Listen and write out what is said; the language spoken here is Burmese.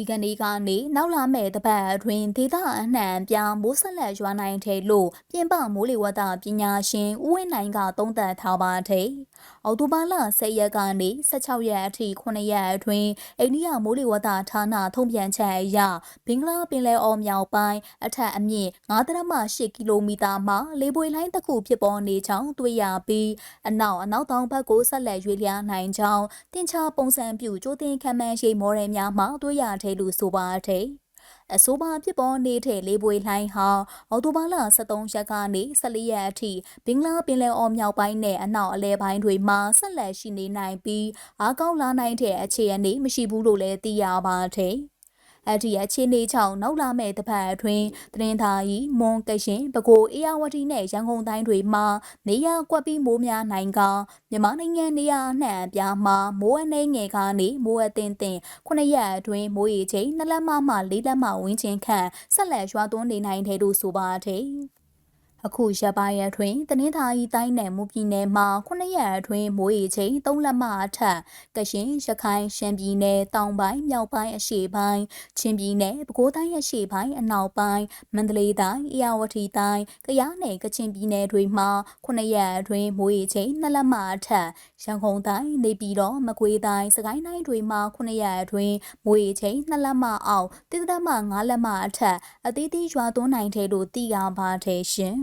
ဒီကနေ့ကနေနောက်လာမဲ့တပတ်အတွင်းဒေသအနှံ့ပြမိုးဆက်လက်ရွာနိုင်တယ်လို့ပြင်ပမိုးလေဝသပညာရှင်ဦးဝင်းနိုင်ကသုံးသပ်ထားပါတယ်။ အော်တိုဘာလ10ရက်ကနေ16ရက်အထိ9ရက်အတွင်းအိန္ဒိယမိုးလေဝသဌာနထုံ့ပြန်ချက်အရဘင်္ဂလားပင်လယ်အော်မြောက်ပိုင်းအထက်အမြင့်9.8ကီလိုမီတာမှာလေပွေလိုင်းတစ်ခုဖြစ်ပေါ်နေကြောင်းတွေ့ရပြီးအနောက်အနောက်တောင်ဘက်ကိုဆက်လက်ရွေ့လျားနိုင်ကြောင်းတင်ချပုံစံပြုကြိုးတင်ခံမှန်းရှိမော်ရယ်များမှာတွေ့ရတယ်လို့ဆိုပါတယ်။ အဆိုပါဖြစ်ပေါ်နေတဲ့လေပွေလှိုင်းဟာအော်တိုဘာလ23ရက်ကနေ14ရက်အထိဘင်္ဂလားပင်လယ်အော်မြောက်ပိုင်းနဲ့အနောက်အလဲပိုင်းတွေမှာဆက်လက်ရှိနေနိုင်ပြီးအားကောင်းလာနိုင်တဲ့အခြေအနေမရှိဘူးလို့လည်းသိရပါတယ်။ အဲ့ဒီအခြေအနေကြောင့်နောက်လာမဲ့တစ်ပတ်အတွင်းသတင်းသာရီမွန်ကရှင်ပဲခူအေယာဝတီနဲ့ရန်ကုန်တိုင်းတွေမှာနေရကွက်ပြီးမိုးများနိုင်ကမြန်မာနိုင်ငံနေရအနှံ့အပြားမှာမိုးအနေငယ်ကနေမိုးအသင်းသင်9ရက်အတွင်းမိုးရေချိန်2လက်မမှ4လက်မဝန်းကျင်ခန့်ဆက်လက်ရွာသွန်းနေနိုင်တယ်လို့ဆိုပါတယ်။ အခုရက်ပိုင်းအတွင်းတနင်္သာရီတိုင်းနယ်မူပြည်နယ်မှာ9ရက်အတွင်းမိုးရေချိန်3လက်မအထက်ကရှင်ရခိုင်ရှမ်းပြည်နယ်တောင်ပိုင်းမြောက်ပိုင်းအရှေ့ပိုင်းချင်းပြည်နယ်ပဲခူးတိုင်းအရှေ့ပိုင်းအနောက်ပိုင်းမန္တလေးတိုင်းအေရဝတီတိုင်းကယားနယ်ကချင်ပြည်နယ်တွေမှာ9ရက်အတွင်းမိုးရေချိန်2လက်မအထက်ရန်ကုန်တိုင်းနေပြည်တော်မကွေးတိုင်းစကိုင်းတိုင်းတွေမှာ9ရက်အတွင်းမိုးရေချိန်2လက်မအောက်တိတိတမ5လက်မအထက်အသီးသီးရွာသွန်းနိုင်တယ်လို့သိရပါတယ်ရှင်